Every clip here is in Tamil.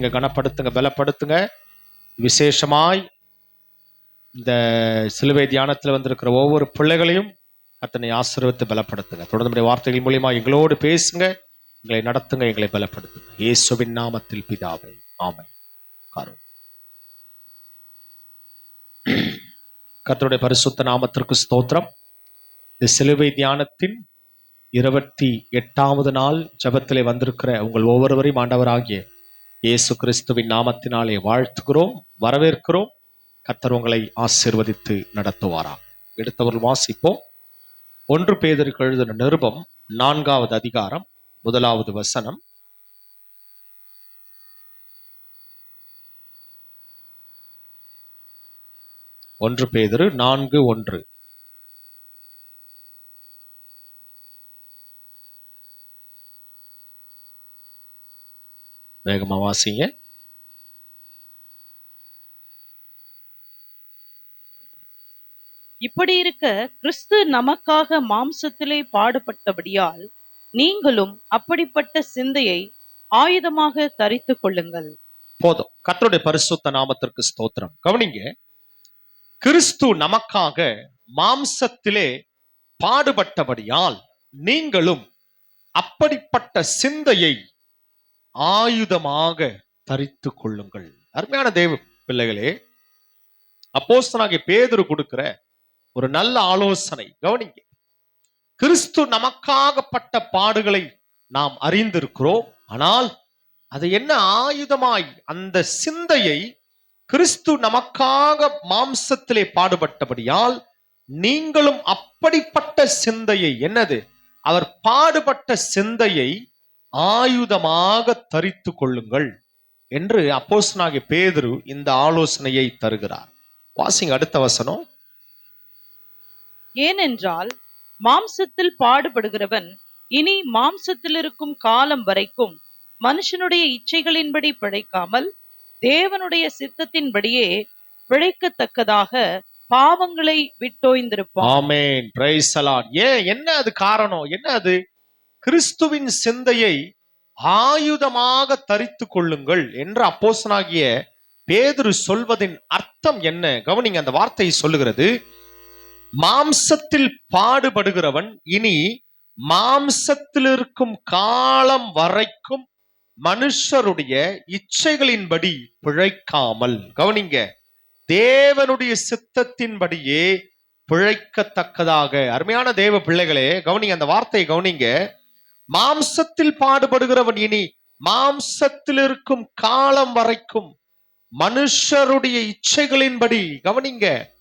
நீங்கள் கனப்படுத்துங்க பலப்படுத்துங்க. விசேஷமாய் இந்த சிலுவை தியானத்தில் வந்திருக்கிற ஒவ்வொரு பிள்ளைகளையும் அத்தனை ஆசீர்வத்தை பலப்படுத்துங்க. தொடர்ந்து வார்த்தைகள் மூலியமா எங்களோடு பேசுங்க. எங்களை நடத்துங்க எங்களை பலப்படுத்துங்க. இயேசுவின் நாமத்தில் பிதாவை ஆமை காரும் கத்தருடைய பரிசுத்த நாமத்திற்கு ஸ்தோத்திரம். இந்த சிலுவை தியானத்தின் இருபத்தி எட்டாவது நாள் ஜபத்திலே வந்திருக்கிற உங்கள் ஒவ்வொருவரையும் ஆண்டவராகிய இயேசு கிறிஸ்துவின் நாமத்தினாலே வாழ்த்துகிறோம் வரவேற்கிறோம். கத்தர் உங்களை ஆசீர்வதித்து நடத்துவாராம் எடுத்தவர்கள் வாசிப்போம். ஒன்று பேதருக்கு எழுதின நிருபம் நான்காவது அதிகாரம் முதலாவது வசனம். ஒன்று பேதரு நான்கு ஒன்று. வேகமா வாசிங்க இப்படி இருக்க கிறிஸ்து நமக்காக மாம்சத்திலே பாடுபட்டபடியால் நீங்களும் அப்படிப்பட்ட சிந்தையை ஆயுதமாக தரித்துக் கொள்ளுங்கள். போதும். கர்த்தருடைய பரிசுத்த நாமத்திற்கு ஸ்தோத்திரம். கவனிங்க கிறிஸ்து நமக்காக மாம்சத்திலே பாடுபட்டபடியால் நீங்களும் அப்படிப்பட்ட சிந்தையை ஆயுதமாக தரித்து கொள்ளுங்கள். அருமையான தேவ பிள்ளைகளே அப்போஸ்தலனாகிய பேதுரு கொடுக்கிற ஒரு நல்ல ஆலோசனை. கவனிங்க. கிறிஸ்து நமக்காகப்பட்ட பாடுகளை நாம் அறிந்திருக்கிறோம். ஆனால் அது என்ன ஆயுதமாய் அந்த சிந்தையை கிறிஸ்து நமக்காக மாம்சத்திலே பாடுபட்டபடியால் நீங்களும் அப்படிப்பட்ட சிந்தையை என்னது? அவர் பாடுபட்ட சிந்தையை ஆயுதமாக தரித்து கொள்ளுங்கள் என்று அப்போஸ்தலனாகிய பேதுரு இந்த ஆலோசனையை தருகிறார். வாசிங்க அடுத்த வசனம். ஏனென்றால் மாம்சத்தில் பாடுபடுகிறவன் இனி மாம்சத்தில் இருக்கும் காலம் வரைக்கும் மனுஷனுடைய இச்சைகளின்படி பிழைக்காமல் தேவனுடைய சித்தத்தின்படியே பிழைக்கத்தக்கதாக பாவங்களை விட்டோய்ந்திருப்பான். ஆமென். பிரைஸ் ஏன்? என்ன அது காரணம்? என்ன அது? கிறிஸ்துவின் சிந்தையை ஆயுதமாக தரித்து கொள்ளுங்கள் என்று அப்போசனாகிய பேதுரு சொல்வதின் அர்த்தம் என்ன? கவனிங்க அந்த வார்த்தை சொல்லுகிறது மாம்சத்தில் பாடுபடுகிறவன் இனி மாம்சத்தில் இருக்கும் காலம் வரைக்கும் மனுஷருடைய இச்சைகளின்படி பிழைக்காமல் கவனிங்க தேவனுடைய சித்தத்தின்படியே பிழைக்கத்தக்கதாக. அருமையான தேவ பிள்ளைகளே கவனிங்க அந்த வார்த்தையை கவனிங்க மாம்சத்தில் பாடுபடுகிறவன் இனி மாம்சத்தில் இருக்கும் காலம் வரைக்கும் மனுஷருடைய இச்சைகளின்படி கவனிங்க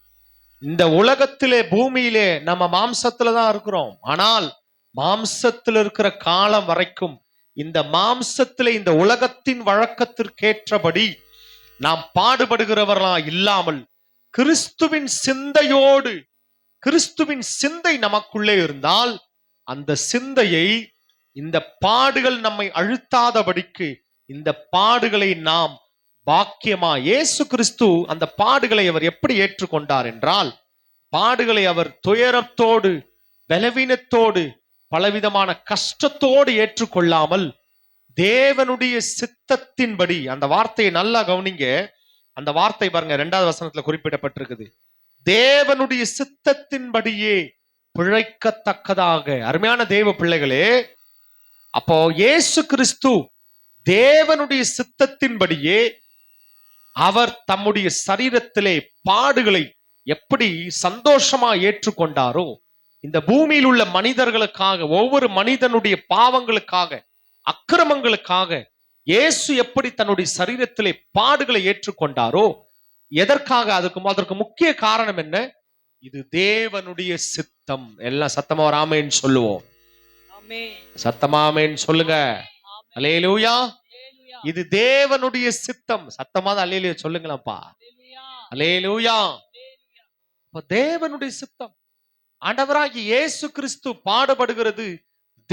இந்த உலகத்திலே பூமியிலே நம்ம மாம்சத்துல தான் இருக்கிறோம். ஆனால் மாம்சத்தில் இருக்கிற காலம் வரைக்கும் இந்த மாம்சத்திலே இந்த உலகத்தின் வழக்கத்திற்கேற்றபடி நாம் பாடுபடுகிறவர்களா இல்லாமல் கிறிஸ்துவின் சிந்தையோடு கிறிஸ்துவின் சிந்தை நமக்குள்ளே இருந்தால் அந்த சிந்தையை இந்த பாடுகள் நம்மை அழுத்தாதபடிக்கு இந்த பாடுகளை நாம் பாக்கியமா இயேசு கிறிஸ்து அந்த பாடுகளை அவர் எப்படி ஏற்றுக்கொண்டார் என்றால் பாடுகளை அவர் துயரத்தோடு பலவீனத்தோடு பலவிதமான கஷ்டத்தோடு ஏற்றுக்கொள்ளாமல் தேவனுடைய சித்தத்தின்படி அந்த வார்த்தையை நல்லா கவனிங்க. அந்த வார்த்தை பாருங்க ரெண்டாவது வசனத்துல குறிப்பிடப்பட்டிருக்குது. தேவனுடைய சித்தத்தின்படியே பிழைக்கத்தக்கதாக. அருமையான தேவ பிள்ளைகளே அப்போ இயேசு கிறிஸ்து தேவனுடைய சித்தத்தின்படியே அவர் தம்முடைய சரீரத்திலே பாடுகளை எப்படி சந்தோஷமா ஏற்றுக்கொண்டாரோ இந்த பூமியில் உள்ள மனிதர்களுக்காக ஒவ்வொரு மனிதனுடைய பாவங்களுக்காக அக்கிரமங்களுக்காக இயேசு எப்படி தன்னுடைய சரீரத்திலே பாடுகளை ஏற்றுக்கொண்டாரோ எதற்காக அதுக்கு அதற்கு முக்கிய காரணம் என்ன? இது தேவனுடைய சித்தம். எல்லாம் சத்தமா ஒரு சொல்லுவோம். சத்தமாமேன்னு சொல்லுங்க. அலேலூயா. இது தேவனுடைய சித்தம். சத்தமா தான் அலேலுயா சொல்லுங்களப்பா. அலேலூயா தேவனுடைய சித்தம். ஆண்டவராகிய இயேசு கிறிஸ்து பாடுபடுகிறது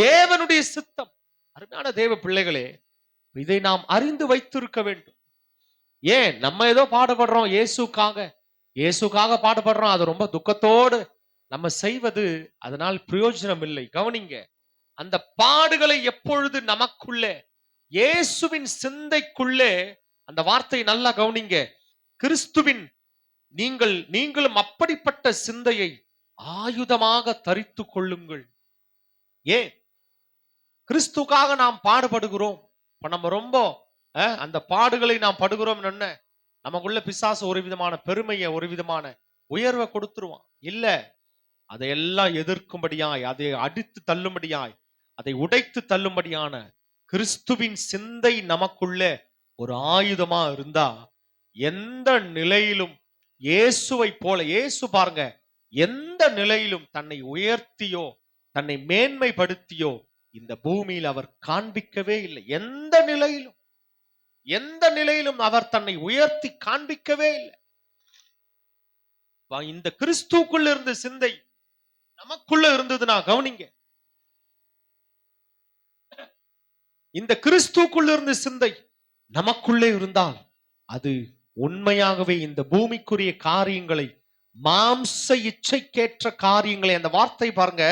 தேவனுடைய சித்தம். அருமையான தேவ பிள்ளைகளே இதை நாம் அறிந்து வைத்திருக்க வேண்டும். ஏன்? நம்ம ஏதோ பாடுபடுறோம் இயேசுக்காக. இயேசுக்காக பாடுபடுறோம். அது ரொம்ப துக்கத்தோடு நம்ம செய்வது அதனால் பிரயோஜனம் இல்லை கவனிங்க. அந்த பாடுகளை எப்பொழுது நமக்குள்ளே இயேசுவின் சிந்தைக்குள்ளே அந்த வார்த்தையை நல்லா கவனிங்க. கிறிஸ்துவின் நீங்கள் நீங்களும் அப்படிப்பட்ட சிந்தையை ஆயுதமாக தரித்து கொள்ளுங்கள். ஏன்? கிறிஸ்துக்காக நாம் பாடுபடுகிறோம். இப்ப நம்ம ரொம்ப அந்த பாடுகளை நாம் படுகிறோம் என்ன? நமக்குள்ள பிசாசு ஒரு விதமான பெருமையை ஒரு விதமான உயர்வை கொடுத்துருவான். இல்ல அதையெல்லாம் எதிர்க்கும்படியாய் அதை அடித்து தள்ளும்படியாய் அதை உடைத்து தள்ளும்படியான கிறிஸ்துவின் சிந்தை நமக்குள்ள ஒரு ஆயுதமா இருந்தா எந்த நிலையிலும் இயேசுவை போல இயேசு பாருங்க எந்த நிலையிலும் தன்னை உயர்த்தியோ தன்னை மேன்மைப்படுத்தியோ இந்த பூமியில் அவர் காண்பிக்கவே இல்லை. எந்த நிலையிலும் எந்த நிலையிலும் அவர் தன்னை உயர்த்தி காண்பிக்கவே இல்லை. இந்த கிறிஸ்துக்குள்ள இருந்த சிந்தை நமக்குள்ள இருந்ததுன்னா கவனிங்க இந்த கிறிஸ்துக்குள்ள இருந்த சிந்தை நமக்குள்ளே இருந்தால் அது உண்மையாகவே இந்த பூமிக்குரிய காரியங்களை மாம்ச இச்சைக்கேற்ற காரியங்களை அந்த வார்த்தை பாருங்க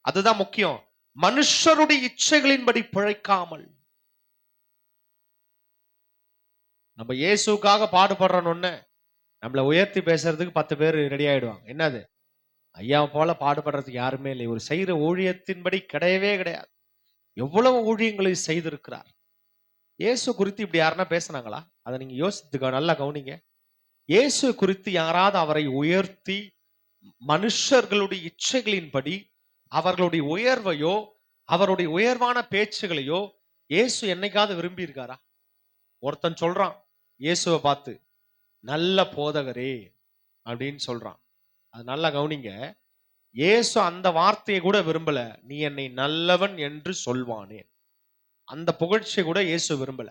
அதுதான் முக்கியம். மனுஷருடைய இச்சைகளின்படி பிழைக்காமல். நம்ம இயேசுக்காக பாடுபடுறோன்னு நம்மளை உயர்த்தி பேசுறதுக்கு பத்து பேர் ரெடி ஆயிடுவாங்க. என்னது? ஐயா போல பாடுபடுறதுக்கு யாருமே இல்லை. ஒரு செய்கிற ஊழியத்தின்படி கிடையவே கிடையாது. எவ்வளவு ஊழியங்களை செய்திருக்கிறார்? இயேசு குறித்து இப்படி யாருன்னா பேசுனாங்களா? அதை நீங்க யோசித்துக்க நல்லா கவனிங்க. இயேசு குறித்து யாராவது அவரை உயர்த்தி மனுஷர்களுடைய இச்சைகளின்படி அவர்களுடைய உயர்வையோ அவருடைய உயர்வான பேச்சுகளையோ இயேசு என்னைக்காவது விரும்பி இருக்காரா ஒருத்தன் சொல்றான் இயேசுவை பார்த்து நல்ல போதகரே அப்படின்னு சொல்றான். அது நல்லா கவனிங்க. இயேசு அந்த வார்த்தையை கூட விரும்பல. நீ என்னை நல்லவன் என்று சொல்வானேன் அந்த புகழ்ச்சியை கூட இயேசு விரும்பல.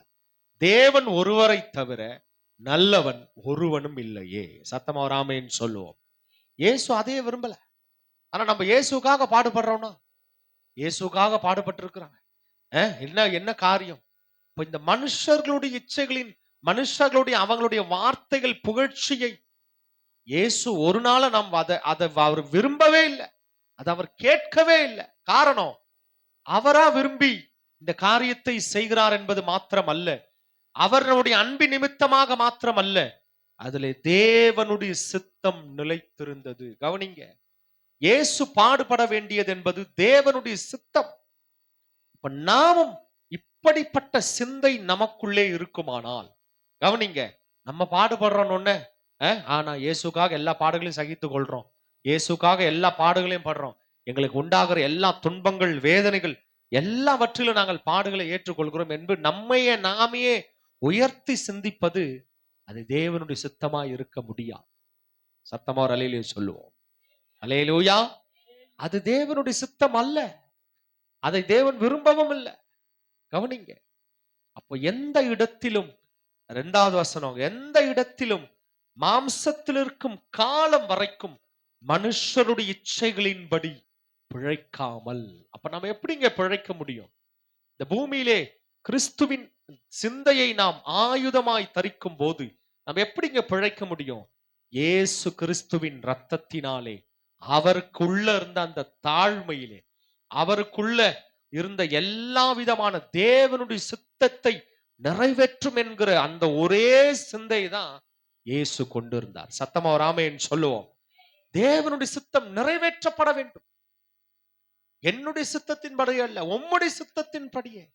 தேவன் ஒருவரை தவிர நல்லவன் ஒருவனும் இல்லையே. சத்தமா வராமேன்னு சொல்லுவோம். இயேசு அதையே விரும்பல. ஆனா நம்ம இயேசுக்காக பாடுபடுறோம்னா? இயேசுக்காக பாடுபட்டு இருக்கிறாங்க என்ன என்ன காரியம்? இப்ப இந்த மனுஷர்களுடைய இச்சைகளின் மனுஷர்களுடைய அவங்களுடைய வார்த்தைகள் புகழ்ச்சியை இயேசு ஒரு நாள நாம் அதை அதை அவர் விரும்பவே இல்லை. அதை அவர் கேட்கவே இல்லை. காரணம் அவரா விரும்பி இந்த காரியத்தை செய்கிறார் என்பது மாத்திரம் அல்ல அவருடைய அன்பு நிமித்தமாக மாத்திரம் அல்ல அதுல தேவனுடைய சித்தம் நிலைத்திருந்தது. கவனிங்க இயேசு பாடுபட வேண்டியது என்பது தேவனுடைய சித்தம். இப்ப நாமும் இப்படிப்பட்ட சிந்தை நமக்குள்ளே இருக்குமானால் கவனிங்க நம்ம பாடுபடுறோன்னு ஆனா இயேசுக்காக எல்லா பாடுகளையும் சகித்துக் கொள்றோம் இயேசுக்காக எல்லா பாடுகளையும் படுறோம். எங்களுக்கு உண்டாகிற எல்லா துன்பங்கள் வேதனைகள் எல்லாவற்றிலும் நாங்கள் பாடுகளை ஏற்றுக்கொள்கிறோம் என்று நம்மையே நாமையே உயர்த்தி சிந்திப்பது அது தேவனுடைய சித்தமா இருக்க முடியாது சத்தமா ஒரு அலையிலேயே சொல்லுவோம். அலையிலூயா அது தேவனுடைய சித்தம் அல்ல. அதை தேவன் விரும்பவும் இல்லை. கவனிங்க. அப்போ எந்த இடத்திலும் ரெண்டாவது வசனம் எந்த இடத்திலும் மாம்சத்தில் இருக்கும் காலம் வரைக்கும் மனுஷருடைய இச்சைகளின்படி பிழைக்காமல். அப்ப நம்ம எப்படிங்க பிழைக்க முடியும்? இந்த பூமியிலே கிறிஸ்துவின் சிந்தையை நாம் ஆயுதமாய் தரிக்கும் போது நம்ம எப்படிங்க பிழைக்க முடியும்? ஏசு கிறிஸ்துவின் ரத்தத்தினாலே அவருக்குள்ள இருந்த அந்த தாழ்மையிலே அவருக்குள்ள இருந்த எல்லா விதமான தேவனுடைய சித்தத்தை நிறைவேற்றும் என்கிற அந்த ஒரே சிந்தை தான் இயேசு கொண்டு இருந்தார் சத்தமா ராமையன் சொல்லுவோம். தேவனுடைய சித்தம் நிறைவேற்றப்பட வேண்டும். என்னுடைய சித்தத்தின் படி அல்ல உம்முடைய சித்தத்தின் படியே.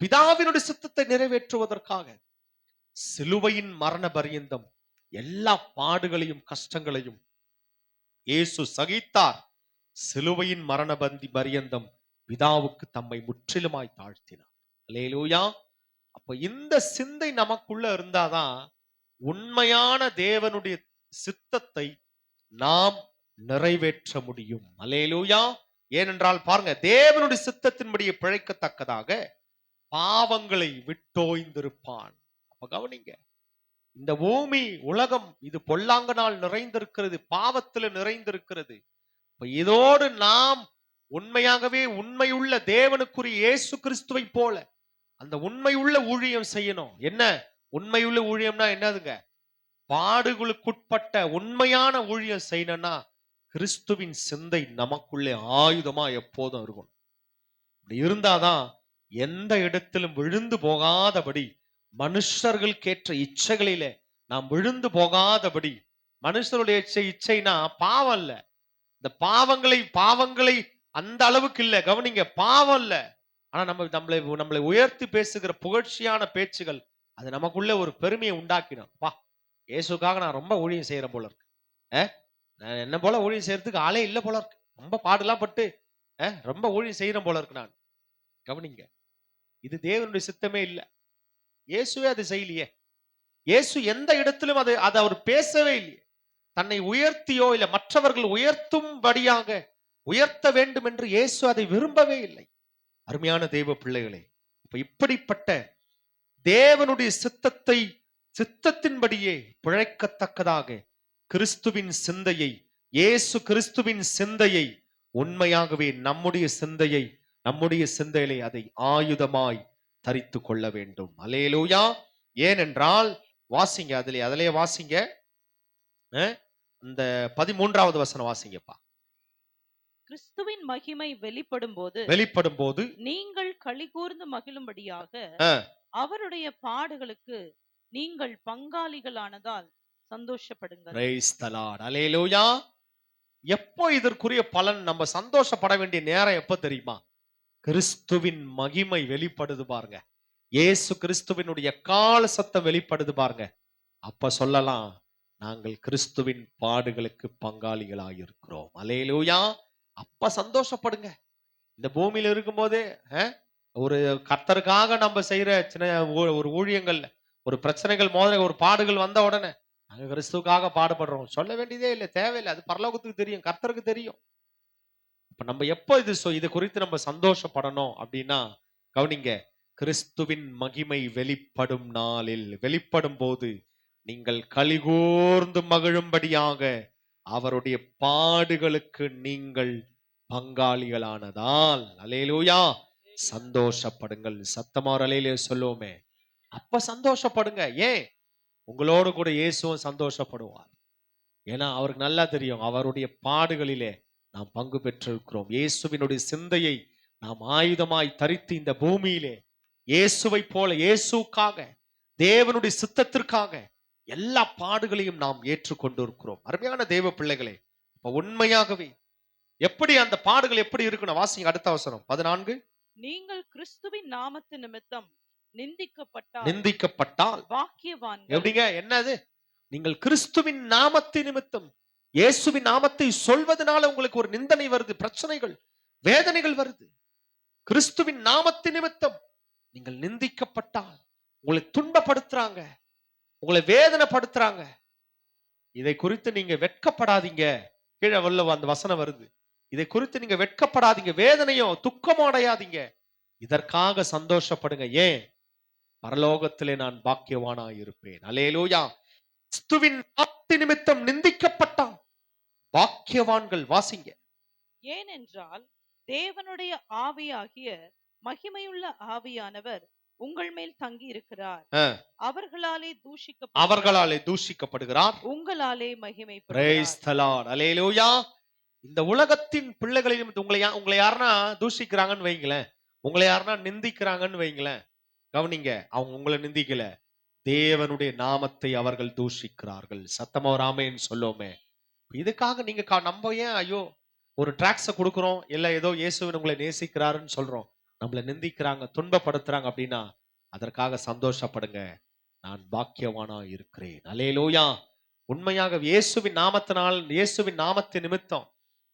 பிதாவினுடைய சித்தத்தை நிறைவேற்றுவதற்காக சிலுவையின் மரண பரியந்தம் எல்லா பாடுகளையும் கஷ்டங்களையும் இயேசு சகித்தார். சிலுவையின் மரண பந்தி பரியந்தம் பிதாவுக்கு தம்மை முற்றிலுமாய் தாழ்த்தினார். அல்லேலூயா. அப்ப இந்த சிந்தை நமக்குள்ள இருந்தாதான் உண்மையான தேவனுடைய சித்தத்தை நாம் நிறைவேற்ற முடியும். அலேலூயா ஏனென்றால் பாருங்க தேவனுடைய சித்தத்தின்படியே பிழைக்கத்தக்கதாக பாவங்களை விட்டோய்ந்திருப்பான். அப்ப கவனிங்க இந்த பூமி உலகம் இது பொல்லாங்கனால் நிறைந்திருக்கிறது பாவத்துல நிறைந்திருக்கிறது. இப்ப இதோடு நாம் உண்மையாகவே உண்மையுள்ள தேவனுக்குரிய இயேசு கிறிஸ்துவை போல அந்த உண்மையுள்ள ஊழியம் செய்யணும். என்ன? உண்மையுள்ள ஊழியம்னா என்னதுங்க? பாடுகளுக்குட்பட்ட உண்மையான ஊழியம் செய்யணும்னா கிறிஸ்துவின் சிந்தை நமக்குள்ளே ஆயுதமா எப்போதும் இருக்கணும் அப்படி இருந்தாதான் எந்த இடத்திலும் விழுந்து போகாதபடி மனுஷர்களுக்கேற்ற இச்சைகளிலே நாம் விழுந்து போகாதபடி மனுஷருடைய இச்சை இச்சைனா பாவம் இல்ல. இந்த பாவங்களை பாவங்களை அந்த அளவுக்கு இல்ல. கவனிங்க பாவம் இல்ல. ஆனா நம்ம நம்மளை நம்மளை உயர்த்தி பேசுகிற புகழ்ச்சியான பேச்சுகள் அது நமக்குள்ள ஒரு பெருமையை உண்டாக்கிடும். பா இயேசுக்காக நான் ரொம்ப ஊழியம் செய்யறேன் போல இருக்கு. நான் என்ன போல ஊழியம் செய்யறதுக்கு ஆளே இல்லை போல இருக்கு. ரொம்ப பாடுலாம் பட்டு ரொம்ப ஊழியம் செய்யறேன் போல இருக்கு நான். கவனிங்க இது தேவனுடைய சித்தமே இல்லை. இயேசுவே அது செய்யலையே. இயேசு எந்த இடத்திலும் அது அதை அவர் பேசவே இல்லையே. தன்னை உயர்த்தியோ இல்ல மற்றவர்கள் உயர்த்தும்படியாக உயர்த்த வேண்டும் என்று இயேசு அதை விரும்பவே இல்லை. அருமையான தெய்வ பிள்ளைகளே இப்ப இப்படிப்பட்ட தேவனுடைய சித்தத்தை சித்தத்தின்படியே பிழைக்கத்தக்கதாக கிறிஸ்துவின் சிந்தையை இயேசு கிறிஸ்துவின் சிந்தையை உண்மையாகவே நம்முடைய சிந்தையை நம்முடைய சிந்தையிலே அதை ஆயுதமாய் தரித்து கொள்ள வேண்டும். அலேலூயா ஏனென்றால் வாசிங்க அதிலே அதிலே வாசிங்க. இந்த பதிமூன்றாவது வசனம் வாசிங்கப்பா. கிறிஸ்துவின் மகிமை வெளிப்படும் போது வெளிப்படும் போது நீங்கள் களிகூர்ந்து மகிழும்படியாக ஆ. அவருடைய பாடுகளுக்கு நீங்கள் பங்காளிகளானதால் சந்தோஷப்படுங்கள். Praise the Lord. எப்போ இதற்குரிய பலன் நம்ம சந்தோஷப்பட வேண்டிய நேரம் எப்போ தெரியுமா? கிறிஸ்துவின் மகிமை வெளிப்படுது பாருங்க. இயேசு கிறிஸ்துவினுடைய கால சத்தம் வெளிப்படுது பாருங்க. அப்ப சொல்லலாம் நாங்கள் கிறிஸ்துவின் பாடுகளுக்கு பங்காளிகளாக இருக்கிறோம் அலையிலூயா அப்ப சந்தோஷப்படுங்க. இந்த பூமியில இருக்கும்போதே அஹ், ஒரு கர்த்தருக்காக நம்ம செய்யற சின்ன ஊ- ஒரு ஊழியங்கள்ல ஒரு பிரச்சனைகள் மோதனை ஒரு பாடுகள் வந்த உடனே நாங்கள் கிறிஸ்துவுக்காக பாடுபடுறோம். சொல்ல வேண்டியதே இல்லை தேவையில்லை. அது பரலோகத்துக்கு தெரியும் கர்த்தருக்கு தெரியும். இப்ப நம்ம எப்போ இது சொ- இது குறித்து நம்ம சந்தோஷப்படணும் அப்படின்னா கவனிங்க கிறிஸ்துவின் மகிமை வெளிப்படும் நாளில் வெளிப்படும் போது நீங்கள் கலிகூர்ந்து மகிழும்படியாக அவருடைய பாடுகளுக்கு நீங்கள் பங்காளிகளானதால் அலேலூயா சந்தோஷப்படுங்கள். சத்தமா அலையிலே சொல்லுவோமே. அப்ப சந்தோஷப்படுங்க. ஏன்? உங்களோடு கூட இயேசுவும் சந்தோஷப்படுவார். ஏன்னா அவருக்கு நல்லா தெரியும். அவருடைய பாடுகளிலே நாம் பங்கு பெற்றிருக்கிறோம். இயேசுவினுடைய சிந்தையை நாம் ஆயுதமாய் தரித்து இந்த பூமியிலே இயேசுவை போல இயேசுக்காக தேவனுடைய சித்தத்திற்காக எல்லா பாடுகளையும் நாம் ஏற்றுக்கொண்டிருக்கிறோம். அருமையான தேவ பிள்ளைகளே இப்ப உண்மையாகவே எப்படி அந்த பாடுகள் எப்படி இருக்கணும் வாசிங்க. அடுத்த அவசரம் பதினான்கு. நீங்கள் கிறிஸ்துவின் நாமத்து நிமித்தம் நிந்திக்கப்பட்டால் நிந்திக்கப்பட்டால் பாக்கியவான்கள் எப்படிங்க? என்னது? நீங்கள் கிறிஸ்துவின் நாமத்தை நிமித்தம் இயேசுவின் நாமத்தை சொல்வதனால உங்களுக்கு ஒரு நிந்தனை வருது பிரச்சனைகள் வேதனைகள் வருது. கிறிஸ்துவின் நாமத்தை நிமித்தம் நீங்கள் நிந்திக்கப்பட்டால் உங்களை துன்பப்படுத்துறாங்க உங்களை வேதனைப்படுத்துறாங்க. இதை குறித்து நீங்க வெட்கப்படாதீங்க. கீழே உள்ள அந்த வசனம் வருது. இதை குறித்து நீங்க வெட்கப்படாதீங்க வேதனையோ துக்கமோ அடையாதீங்க. இதற்காக சந்தோஷப்படுங்க. ஏன்? பரலோகத்திலே நான் பாக்கியவானாய் இருப்பேன் அலேலூயா கிறிஸ்துவின் நாமத்து நிமித்தம் நிந்திக்கப்பட்டான் பாக்கியவான்கள் வாசிங்க. ஏனென்றால் தேவனுடைய ஆவியாகிய மகிமையுள்ள ஆவியானவர் உங்கள் மேல் தங்கி இருக்கிறார். அவர்களாலே தூஷிக்க அவர்களாலே தூஷிக்கப்படுகிறார். உங்களாலே மகிமை இந்த உலகத்தின் பிள்ளைகளையும் உங்களை உங்களை யாருன்னா தூஷிக்கிறாங்கன்னு வைங்களேன். உங்களை யாருன்னா நிந்திக்கிறாங்கன்னு வைங்களேன். கவனிங்க அவங்க உங்களை நிந்திக்கல. தேவனுடைய நாமத்தை அவர்கள் தூஷிக்கிறார்கள். சத்தமா ராமேன்னு சொல்லுவோமே. இதுக்காக நீங்க நம்ம ஏன் ஐயோ ஒரு டிராக்ஸை கொடுக்குறோம் இல்லை ஏதோ இயேசுவின் உங்களை நேசிக்கிறாருன்னு சொல்றோம். நம்மளை நிந்திக்கிறாங்க துன்பப்படுத்துறாங்க அப்படின்னா அதற்காக சந்தோஷப்படுங்க. நான் பாக்கியவானா இருக்கிறேன். அலேலூயா உண்மையாக இயேசுவின் நாமத்தினால் இயேசுவின் நாமத்தின் நிமித்தம்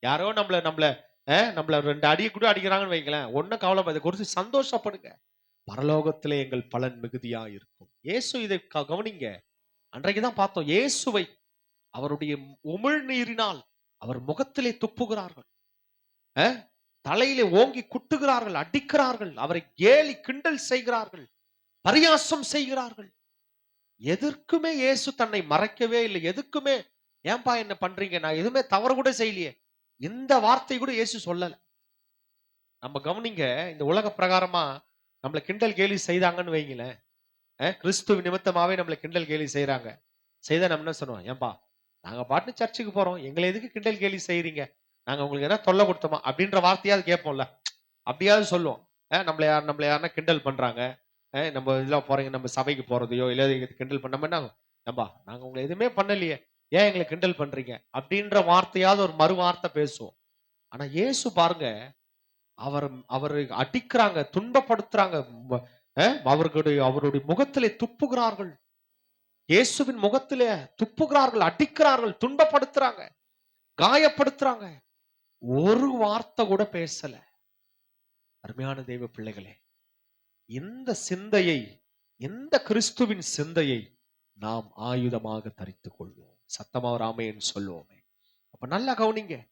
யாரோ நம்மள நம்மள அஹ், நம்மள ரெண்டு அடி கூட அடிக்கிறாங்கன்னு வைங்களேன். ஒன்னும் கவலை குறித்து சந்தோஷப்படுங்க. பரலோகத்தில் எங்கள் பலன் மிகுதியா இருக்கும் இயேசு இதை கவனிங்க. அன்றைக்கு தான் பார்த்தோம். இயேசுவை அவருடைய உமிழ்நீரினால் அவர் முகத்திலே துப்புகிறார்கள். தலையிலே ஓங்கி குட்டுகிறார்கள் அடிக்கிறார்கள் அவரை கேலி கிண்டல் செய்கிறார்கள் பரியாசம் செய்கிறார்கள். எதற்குமே இயேசு தன்னை மறைக்கவே இல்லை. எதுக்குமே ஏன்பா என்ன பண்றீங்க? நான் எதுவுமே தவறு கூட செய்யலையே. இந்த வார்த்தை கூட இயேசு சொல்லல. நம்ம கவனிங்க இந்த உலக பிரகாரமா நம்மளை கிண்டல் கேலி செய்தாங்கன்னு வைங்களேன். கிறிஸ்துவ நிமித்தமாவே நம்மளை கிண்டல் கேலி செய்யறாங்க செய்தா நம்ம என்ன சொல்லுவோம்? ஏன்பா நாங்க பாட்டு சர்ச்சுக்கு போறோம். எங்களை எதுக்கு கிண்டல் கேலி செய்யறீங்க நாங்க உங்களுக்கு என்ன தொல்லை கொடுத்தோமா? அப்படின்ற வார்த்தையாவது கேட்போம்ல. அப்படியாவது சொல்லுவோம். நம்மளை நம்மள யார் நம்மளை யாருன்னா கிண்டல் பண்றாங்க. நம்ம இதெல்லாம் போறீங்க நம்ம சபைக்கு போறதையோ இல்லை கிண்டல் பண்ணாம என்ன நம்பா நாங்க உங்களை எதுவுமே பண்ணலையே. ஏன் எங்களை கிண்டல் பண்றீங்க? அப்படின்ற வார்த்தையாவது ஒரு மறு வார்த்தை பேசுவோம். ஆனா இயேசு பாருங்க அவர் அவரு அடிக்கிறாங்க துன்பப்படுத்துறாங்க அவர்களுடைய அவருடைய முகத்திலே துப்புகிறார்கள். இயேசுவின் முகத்திலே துப்புகிறார்கள் அடிக்கிறார்கள் துன்பப்படுத்துறாங்க காயப்படுத்துறாங்க. ஒரு வார்த்தை கூட பேசல. அருமையான தெய்வ பிள்ளைகளே இந்த சிந்தையை இந்த கிறிஸ்துவின் சிந்தையை நாம் ஆயுதமாக தரித்துக் கொள்வோம் சத்தமா ராமையன் சொல்லுவோமே. அப்ப நல்லா கவனிங்க.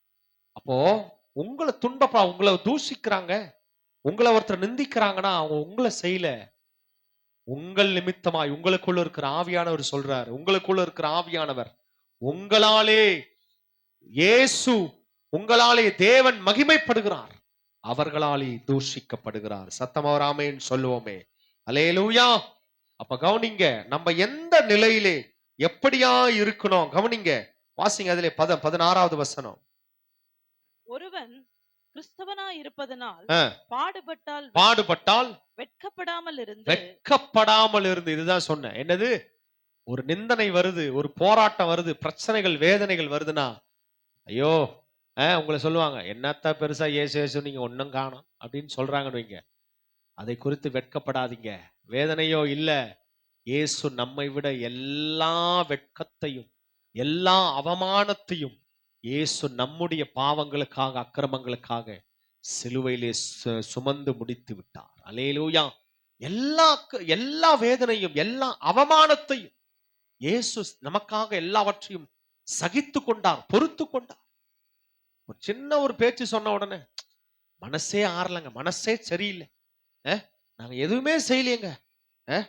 அப்போ உங்களை துன்பப்பா உங்களை தூஷிக்கிறாங்க. உங்களை ஒருத்தர் நிந்திக்கிறாங்கன்னா அவங்க உங்களை செய்யல. உங்கள் நிமித்தமாய் உங்களுக்குள்ள இருக்கிற ஆவியானவர் சொல்றாரு. உங்களுக்குள்ள இருக்கிற ஆவியானவர் உங்களாலே இயேசு உங்களாலே தேவன் மகிமைப்படுகிறார். அவர்களாலே தூஷிக்கப்படுகிறார். சத்தமவராமேன்னு சொல்லுவோமே. அலேலூயா அப்ப கவனிங்க நம்ம எந்த நிலையிலே எப்படியா இருக்கணும்? கவனிங்க. வாசிங்க அதிலே பத பதினாறாவது வசனம். ஒருவன் கிறிஸ்தவனா இருப்பதனால். பாடுபட்டால் பாடுபட்டால் வெட்கப்படாமல் இருந்து வெட்கப்படாமல் இருந்து. இதுதான் சொன்னேன். என்னது? ஒரு நிந்தனை வருது ஒரு போராட்டம் வருது பிரச்சனைகள் வேதனைகள் வருதுன்னா ஐயோ உங்களை சொல்லுவாங்க என்னத்த பெருசா ஏசு ஏசு நீங்க ஒன்னும் காணும். அப்படின்னு சொல்றாங்கன்னு வைங்க. அதை குறித்து வெட்கப்படாதீங்க. வேதனையோ இல்ல இயேசு நம்மை விட எல்லா வெட்கத்தையும் எல்லா அவமானத்தையும் இயேசு நம்முடைய பாவங்களுக்காக அக்கிரமங்களுக்காக சிலுவையிலே சு- சுமந்து முடித்து விட்டார். அலேலூயா. எல்லா க- எல்லா வேதனையும் எல்லா அவமானத்தையும் இயேசு நமக்காக எல்லாவற்றையும் சகித்து கொண்டார் பொறுத்து கொண்டார். ஒரு சின்ன ஒரு பேச்சு சொன்ன உடனே மனசே ஆறலைங்க மனசே சரியில்லை. அஹ், நாங்க எதுவுமே செய்யலையேங்க.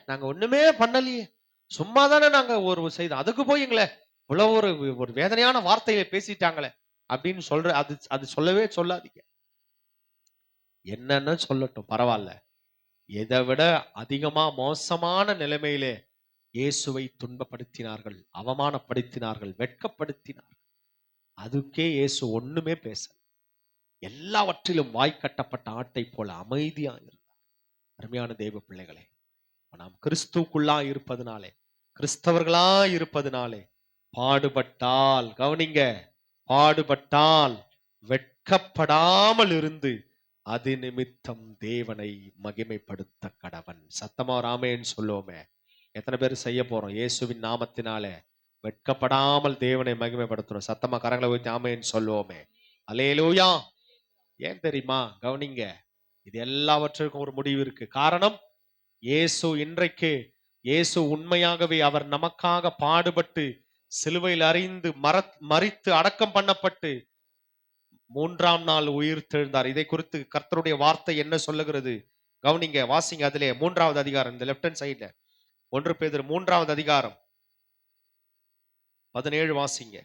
நாங்க ஒண்ணுமே பண்ணலையே. சும்மா தானே நாங்க ஒரு செய்தோம். அதுக்கு போய் எங்களை இவ்வளவு ஒரு ஒரு வேதனையான வார்த்தையில பேசிட்டாங்களே அப்படின்னு சொல்ற அது அது சொல்லவே சொல்லாதீங்க. என்னன்னு சொல்லட்டும் பரவாயில்ல. இதை விட அதிகமா மோசமான நிலைமையிலே இயேசுவை துன்பப்படுத்தினார்கள் அவமானப்படுத்தினார்கள் வெட்கப்படுத்தினார்கள். அதுக்கே இயேசு ஒண்ணுமே பேச எல்லாவற்றிலும் வாய் கட்டப்பட்ட ஆட்டை போல அமைதியா இருந்தார். அருமையான தெய்வ பிள்ளைகளே நாம் கிறிஸ்துக்குள்ளா இருப்பதுனாலே கிறிஸ்தவர்களா இருப்பதுனாலே பாடுபட்டால் கவனிங்க பாடுபட்டால் வெட்கப்படாமல் இருந்து அது நிமித்தம் தேவனை மகிமைப்படுத்த கடவன். சத்தமா ராமேன்னு சொல்லுவோமே. எத்தனை பேர் செய்ய போறோம்? இயேசுவின் நாமத்தினாலே வெட்கப்படாமல் தேவனை மகிமைப்படுத்துறோம். சத்தமா கரங்களை ஊத்தி ஆமேன்னு சொல்லுவோமே. அலையலூயா ஏன் தெரியுமா? கவனிங்க இது எல்லாவற்றுக்கும் ஒரு முடிவு இருக்கு. காரணம்? இயேசு இன்றைக்கு இயேசு உண்மையாகவே அவர் நமக்காக பாடுபட்டு சிலுவையில் அறிந்து மர மறித்து அடக்கம் பண்ணப்பட்டு மூன்றாம் நாள் உயிர் தெழுந்தார். இதை குறித்து கர்த்தருடைய வார்த்தை என்ன சொல்லுகிறது? கவனிங்க வாசிங்க அதிலே மூன்றாவது அதிகாரம் இந்த லெப்ட் ஹேண்ட் சைடுல ஒன்று பேர் மூன்றாவது அதிகாரம். பதினேழு வாசிங்க.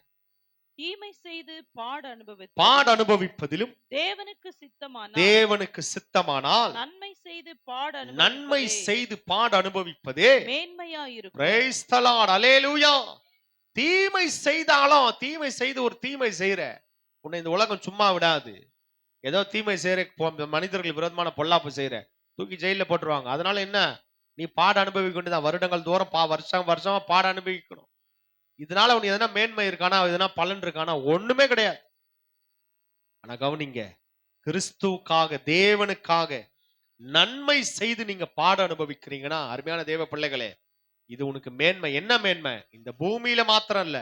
தீமை செய்து பாடு அனுபவித்து பாடு அனுபவிப்பதிலும் தேவனுக்கு சித்தமான தேவனுக்கு சித்தமானால் நன்மை செய்து பாடு நன்மை செய்து பாடு அனுபவிப்பதே மேன்மையா இருக்கும். Hallelujah. தீமை செய்தாலும் தீமை செய்து ஒரு தீமை செய்யற உன்னை இந்த உலகம் சும்மா விடாது. ஏதோ தீமை செய்யற மனிதர்கள் விரோதமான பொல்லாப்பு செய்யற தூக்கி ஜெயில போட்டுருவாங்க. அதனால என்ன? நீ பாட அனுபவிக்க வேண்டியதான் வருடங்கள் தூரம் பா வருஷம் வருஷமா பாட அனுபவிக்கணும். இதனால உனக்கு எதனா மேன்மை இருக்கானா எதனா பலன் இருக்கானா ஒண்ணுமே கிடையாது. ஆனா கவனிங்க கிறிஸ்துவுக்காக தேவனுக்காக நன்மை செய்து நீங்க பாட அனுபவிக்கிறீங்கன்னா அருமையான தேவ பிள்ளைகளே இது உனக்கு மேன்மை. என்ன மேன்மை? இந்த பூமியில மாத்திரம் இல்ல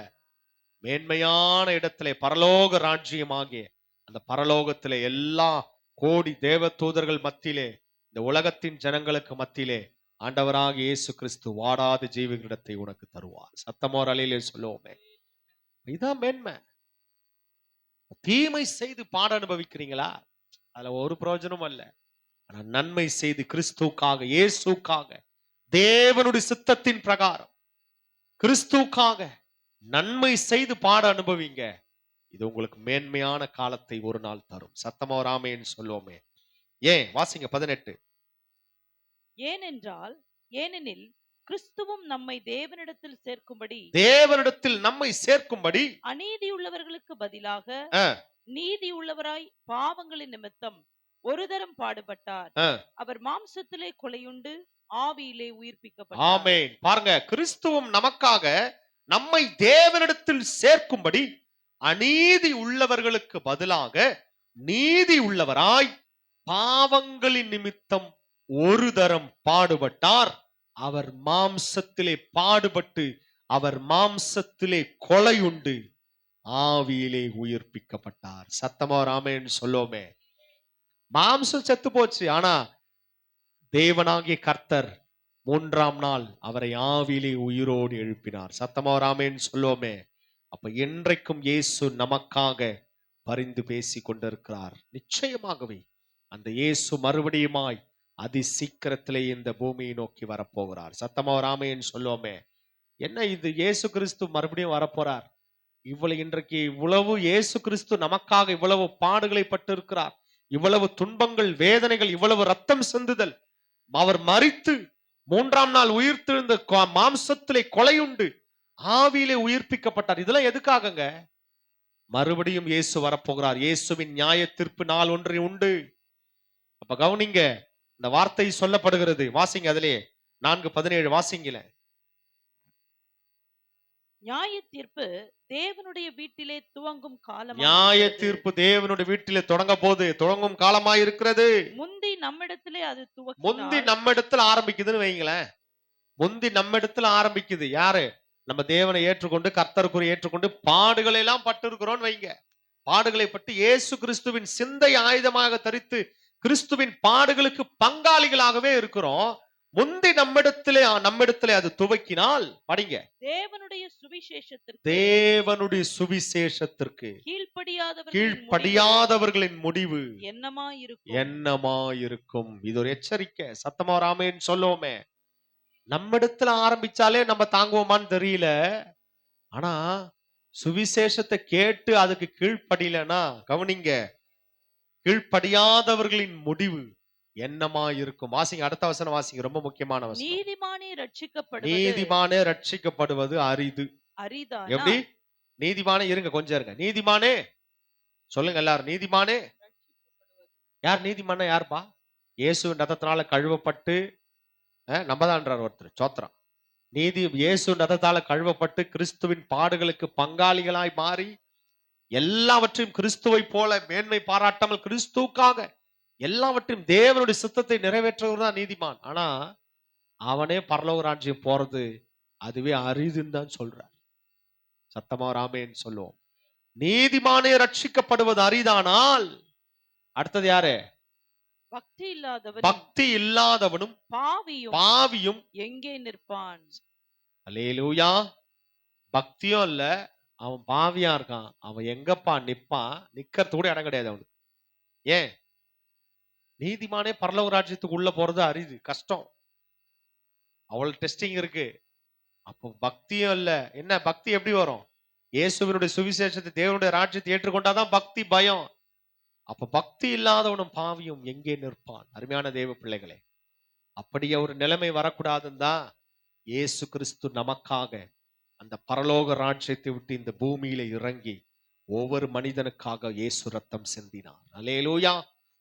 மேன்மையான இடத்துல பரலோக ராஜ்யமாகிய அந்த பரலோகத்திலே எல்லா கோடி தேவ தூதர்கள் மத்தியிலே இந்த உலகத்தின் ஜனங்களுக்கு மத்தியிலே ஆண்டவராக இயேசு கிறிஸ்து வாடாத ஜீவிகளிடத்தை உனக்கு தருவார். சத்தமோர் அலையிலே சொல்லுவோமே. இதான் மேன்மை. தீமை செய்து பாட அனுபவிக்கிறீங்களா? அதுல ஒரு பிரயோஜனமும் அல்ல. ஆனா நன்மை செய்து கிறிஸ்துக்காக இயேசுக்காக தேவனுடைய சித்தத்தின் பிரகாரம் கிறிஸ்துக்காக நன்மை செய்து பாட அனுபவிங்க. இது உங்களுக்கு மேன்மையான காலத்தை ஒரு நாள் தரும். சத்தமா ராமேன்னு சொல்லுவோமே. ஏன்? வாசிங்க பதினெட்டு. ஏனென்றால் ஏனெனில் கிறிஸ்துவும் நம்மை தேவனிடத்தில் சேர்க்கும்படி தேவனிடத்தில் நம்மை சேர்க்கும்படி அநீதி உள்ளவர்களுக்கு பதிலாக. நீதி உள்ளவராய் பாவங்களின் நிமித்தம் ஒரு தரம் பாடுபட்டார். அவர் மாம்சத்திலே கொலையுண்டு ஆவியிலே உயிர்ப்பிக்கப்பட்டார் ஆமென் பாருங்க கிறிஸ்துவும் நமக்காக நம்மை தேவனிடத்தில் சேர்க்கும்படி அநீதி உள்ளவர்களுக்கு பதிலாக நீதி உள்ளவராய் பாவங்களின் நிமித்தம் ஒரு தரம் பாடுபட்டார். அவர் மாம்சத்திலே பாடுபட்டு அவர் மாம்சத்திலே கொலையுண்டு ஆவியிலே உயிர்ப்பிக்கப்பட்டார். சத்தமா ராமேன்னு சொல்லோமே மாம்சம் செத்து போச்சு. ஆனா தேவனாகிய கர்த்தர் மூன்றாம் நாள் அவரை ஆவியிலே உயிரோடு எழுப்பினார். சத்தமா ராமேன்னு சொல்லுவோமே. அப்ப என்றைக்கும் இயேசு நமக்காக பரிந்து பேசி கொண்டிருக்கிறார் நிச்சயமாகவே அந்த இயேசு மறுபடியுமாய் அதி சீக்கிரத்திலே இந்த பூமியை நோக்கி வரப்போகிறார். சத்தமா ராமையன் சொல்லுவோமே. என்ன இது? இயேசு கிறிஸ்து மறுபடியும் வரப்போறார்? இவ்வளவு இன்றைக்கு இவ்வளவு இயேசு கிறிஸ்து நமக்காக இவ்வளவு பாடுகளை பட்டு இருக்கிறார் இவ்வளவு துன்பங்கள் வேதனைகள் இவ்வளவு ரத்தம் சிந்துதல். அவர் மறித்து மூன்றாம் நாள் உயிர்த்தெழுந்த கொ- மாம்சத்திலே கொலையுண்டு ஆவியிலே உயிர்ப்பிக்கப்பட்டார். இதெல்லாம் எதுக்காகங்க? மறுபடியும் இயேசு வரப்போகிறார். இயேசுவின் நியாய தீர்ப்பு நாள் ஒன்று உண்டு. அப்ப கவனிங்க இந்த வார்த்தை சொல்லப்படுகிறது. வாசிங்க அதிலே. நான்கு பதினேழு வாசிங்கள. நியாய தீர்ப்பு தேவனுடைய வீட்டிலே துவங்கும் காலம் நியாய தீர்ப்பு தேவனுடைய வீட்டிலே தொடங்க போது தொடங்கும் காலமாய் இருக்கிறது முந்தி நம்மிடத்திலே அது முந்தி துவக்கினார். நம்ம இடத்துல ஆரம்பிக்குதுன்னு வைங்களேன். முந்தி நம்ம இடத்துல ஆரம்பிக்குது. யாரு? நம்ம தேவனை ஏற்றுக்கொண்டு கர்த்தருக்குரிய ஏற்றுக்கொண்டு பாடுகளை எல்லாம் பட்டு இருக்கிறோம்னு வைங்க. பாடுகளை பட்டு இயேசு கிறிஸ்துவின் சிந்தை ஆயுதமாக தரித்து கிறிஸ்துவின் பாடுகளுக்கு பங்காளிகளாகவே இருக்கிறோம். முந்தி நம்மிடத்திலே நம்மிடத்திலே அது துவக்கினால் படிங்க. தேவனுடைய சுவிசேஷத்திற்கு தேவனுடைய சுவிசேஷத்திற்கு கீழ்ப்படியாதவர்களின் முடிவு கீழ்ப்படியாதவர்களின் முடிவு என்னமா இருக்கும் என்னமா இருக்கும் இது ஒரு எச்சரிக்கை. சத்தமா ராமேன்னு சொல்லுவோமே. நம்மிடத்துல ஆரம்பிச்சாலே நம்ம தாங்குவோமான்னு தெரியல. ஆனா சுவிசேஷத்தை கேட்டு அதுக்கு கீழ்ப்படியலனா கவனிங்க. கீழ்ப்படியாதவர்களின் முடிவு என்னமா இருக்கும் வாசிங்க அடுத்த வசனம் வாசிங்க ரொம்ப முக்கியமான வசனம். நீதிமானே ரட்சிக்கப்படுவது. நீதிமானே ரட்சிக்கப்படுவது அரிது. அரிதானா? எப்படி? நீதிமானே இருங்க கொஞ்சம் இருங்க. நீதிமானே சொல்லுங்க எல்லாரும். நீதிமானே யார் நீதிமானா யாருப்பா? இயேசுவின் ரத்தத்தினால கழுவப்பட்டு அஹ், நம்மதான்றார் ஒருத்தர் சோத்திரம் நீதி இயேசு ரத்தத்தால கழுவப்பட்டு கிறிஸ்துவின் பாடுகளுக்கு பங்காளிகளாய் மாறி எல்லாவற்றையும் கிறிஸ்துவை போல மேன்மை பாராட்டாமல் கிறிஸ்துவுக்காக எல்லாவற்றையும் தேவனுடைய சித்தத்தை நிறைவேற்றவர் தான் நீதிமான். ஆனா அவனே பரலோக ராஜ்யம் போறது அதுவே அரிதுன்னு தான் சொல்றார். சத்தமா ராமேன்னு சொல்லுவோம். நீதிமானே ரட்சிக்கப்படுவது அரிதானால் அடுத்தது யாரு? பக்தி இல்லாதவன் பக்தி இல்லாதவனும் பாவியும் பாவியும் எங்கே நிற்பான்? அலேலூயா பக்தியும் இல்ல அவன் பாவியா இருக்கான். அவன் எங்கப்பா நிப்பான்? நிக்கிறது கூட இடம் கிடையாது அவனுக்கு. ஏன்? நீதிமானே பரலோக ராஜ்யத்துக்கு உள்ள போறது அரிது கஷ்டம். அவ்வளவு டெஸ்டிங் இருக்கு. அப்போ பக்தியும் இல்ல. என்ன பக்தி எப்படி வரும்? இயேசுவினுடைய சுவிசேஷத்தை தேவனுடைய ராஜ்யத்தை ஏற்றுக்கொண்டாதான் பக்தி பயம். அப்ப பக்தி இல்லாதவனும் பாவியும் எங்கே நிற்பான்? அருமையான தேவ பிள்ளைகளே அப்படியே ஒரு நிலைமை வரக்கூடாதுன்னு தான் இயேசு கிறிஸ்து நமக்காக அந்த பரலோக ராட்சியத்தை விட்டு இந்த பூமியில இறங்கி ஒவ்வொரு மனிதனுக்காக இயேசு ரத்தம் சிந்தினார். அலேலூயா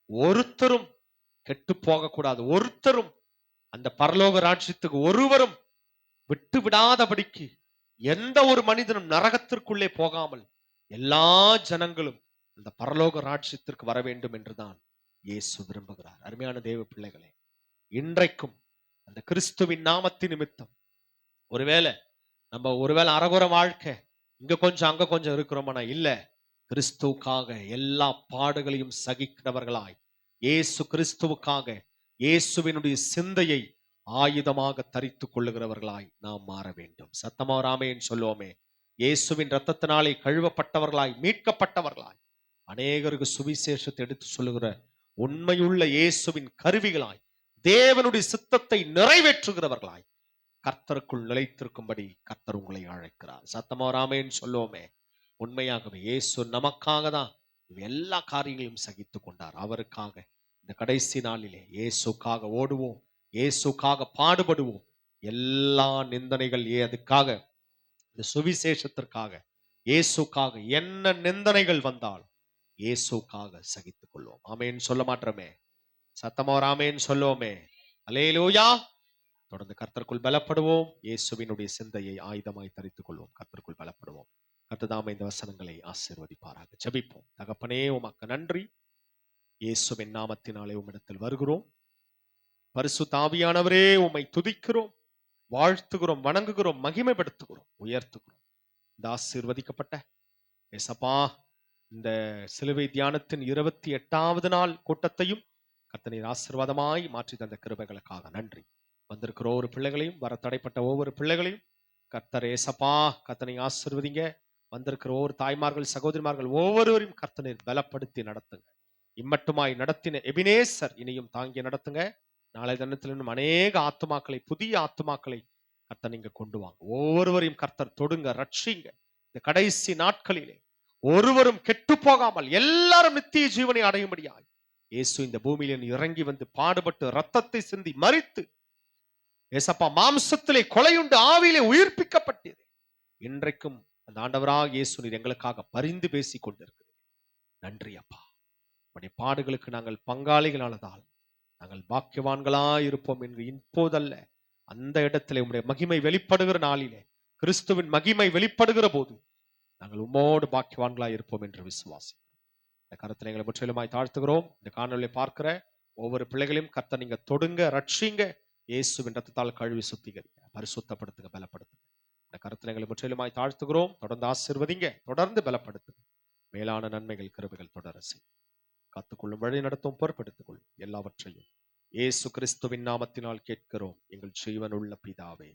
ஒருத்தரும் கெட்டு போகக்கூடாது. ஒருத்தரும் அந்த பரலோக ராட்சியத்துக்கு ஒருவரும் விட்டு விடாதபடிக்கு எந்த ஒரு மனிதனும் நரகத்திற்குள்ளே போகாமல் எல்லா ஜனங்களும் அந்த பரலோக ராட்சியத்திற்கு வர வேண்டும் என்றுதான் இயேசு விரும்புகிறார். அருமையான தேவ பிள்ளைகளே இன்றைக்கும் அந்த கிறிஸ்துவின் நாமத்தின் நிமித்தம் ஒருவேளை நம்ம ஒருவேளை அறகுற வாழ்க்கை இங்க கொஞ்சம் அங்க கொஞ்சம் இருக்கிறோமானா இல்ல. கிறிஸ்துவுக்காக எல்லா பாடுகளையும் சகிக்கிறவர்களாய் இயேசு கிறிஸ்துவுக்காக இயேசுவினுடைய சிந்தையை ஆயுதமாக தரித்து கொள்ளுகிறவர்களாய் நாம் மாற வேண்டும். சத்தமா ராமேன்னு சொல்லுவோமே. இயேசுவின் ரத்தத்தினாலே கழுவப்பட்டவர்களாய் மீட்கப்பட்டவர்களாய் அநேகருக்கு சுவிசேஷத்தை எடுத்து சொல்லுகிற உண்மையுள்ள இயேசுவின் கருவிகளாய் தேவனுடைய சித்தத்தை நிறைவேற்றுகிறவர்களாய் கர்த்தருக்குள் நிலைத்திருக்கும்படி கர்த்தர் உங்களை அழைக்கிறார். சத்தமராமேன்னு சொல்லுவோமே. உண்மையாகவே இயேசு நமக்காக தான் எல்லா காரியங்களையும் சகித்து கொண்டார். அவருக்காக. இந்த கடைசி நாளிலே இயேசுக்காக ஓடுவோம். இயேசுக்காக பாடுபடுவோம். எல்லா நிந்தனைகள் ஏ அதுக்காக இந்த சுவிசேஷத்திற்காக இயேசுக்காக என்ன நிந்தனைகள் வந்தால் இயேசுக்காக சகித்துக் கொள்வோம். ஆமேன்னு சொல்ல மாட்டோமே. சத்தமா ஒரு ஆமேன்னு சொல்லுவோமே. அலேலூயா தொடர்ந்து கர்த்தருக்குள் பலப்படுவோம். இயேசுவினுடைய சிந்தையை ஆயுதமாய் தரித்துக் கொள்வோம் கர்த்தருக்குள் பலப்படுவோம். கர்த்ததாம இந்த வசனங்களை ஆசீர்வதிப்பாராக. ஜபிப்போம். தகப்பனே உமக்கு நன்றி. இயேசுவின் நாமத்தினாலே உம்மிடத்தில் வருகிறோம். பரிசு தாவியானவரே உம்மை துதிக்கிறோம். வாழ்த்துகிறோம் வணங்குகிறோம் மகிமைப்படுத்துகிறோம் உயர்த்துகிறோம். இந்த ஆசீர்வதிக்கப்பட்ட ஏசப்பா இந்த சிலுவை தியானத்தின் இருபத்தி எட்டாவது நாள் கூட்டத்தையும் கர்த்தனீர் ஆசீர்வாதமாய் மாற்றி தந்த கிருபைகளுக்காக நன்றி. வந்திருக்கிற ஒவ்வொரு பிள்ளைகளையும் வர தடைப்பட்ட ஒவ்வொரு பிள்ளைகளையும் கர்த்தர் ஏசப்பா கர்த்தனை ஆசிர்வதிங்க. வந்திருக்கிற ஒவ்வொரு தாய்மார்கள் சகோதரிமார்கள் ஒவ்வொருவரையும் கர்த்தனை பலப்படுத்தி நடத்துங்க. இம்மட்டுமாய் நடத்தின எபினேசர் இனியும் தாங்கி நடத்துங்க. நாளை தினத்தில் இன்னும் அநேக ஆத்துமாக்களை புதிய ஆத்துமாக்களை கர்த்தர் நீங்க கொண்டு வாங்க. ஒவ்வொருவரையும் கர்த்தர் தொடுங்க ரட்சிங்க. இந்த கடைசி நாட்களிலே ஒருவரும் கெட்டு போகாமல் எல்லாரும் நித்திய ஜீவனை அடையும்படியாய் இயேசு இந்த பூமியில இறங்கி வந்து பாடுபட்டு ரத்தத்தை சிந்தி மறித்து ஏசப்பா மாம்சத்திலே கொலையுண்டு ஆவியிலே உயிர்ப்பிக்கப்பட்டது இன்றைக்கும் அந்த ஆண்டவராக இயேசு நீர் எங்களுக்காக பரிந்து பேசிக் கொண்டிருக்கிறது நன்றி அப்பா. உடைய பாடுகளுக்கு நாங்கள் பங்காளிகளானதால் நாங்கள் பாக்கியவான்களா இருப்போம் என்று இப்போதல்ல அந்த இடத்திலே உடைய மகிமை வெளிப்படுகிற நாளிலே கிறிஸ்துவின் மகிமை வெளிப்படுகிற போது நாங்கள் உம்மோடு பாக்கியவான்களா இருப்போம் என்று விசுவாசி இந்த கருத்தில் எங்களை முற்றிலுமாய் தாழ்த்துகிறோம். இந்த காணொலியை பார்க்கிற ஒவ்வொரு பிள்ளைகளையும் கர்த்த நீங்க தொடுங்க ரட்சிங்க. இயேசுவின் ரத்தத்தால் கழுவி சுத்திகரிங்க பரிசுத்தப்படுத்துங்க பலப்படுத்துங்க. இந்த கருத்தனைகளை முற்றிலுமாய் தாழ்த்துகிறோம். தொடர்ந்து ஆசிர்வதிங்க தொடர்ந்து பலப்படுத்துங்க. மேலான நன்மைகள் கருவிகள் தொடர கத்துக்கொள்ளும் காத்துக்கொள்ளும் வழி நடத்தும் பொறுப்படுத்திக் கொள்ளும் எல்லாவற்றையும் இயேசு கிறிஸ்துவின் நாமத்தினால் கேட்கிறோம். எங்கள் ஜீவனுள்ள பிதாவே.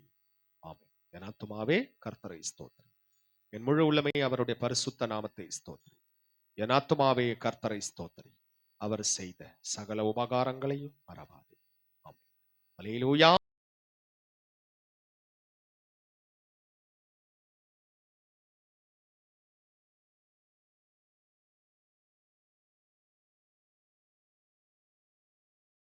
ஆமென். என் ஆத்துமாவே கர்த்தரை ஸ்தோத்திரி என் முழு உள்ளமே அவருடைய பரிசுத்த நாமத்தை ஸ்தோத்திரி என் ஆத்துமாவே கர்த்தரை ஸ்தோத்திரி அவர் செய்த சகல உபகாரங்களையும் மறவாது. ஆமென் அல்லேலூயா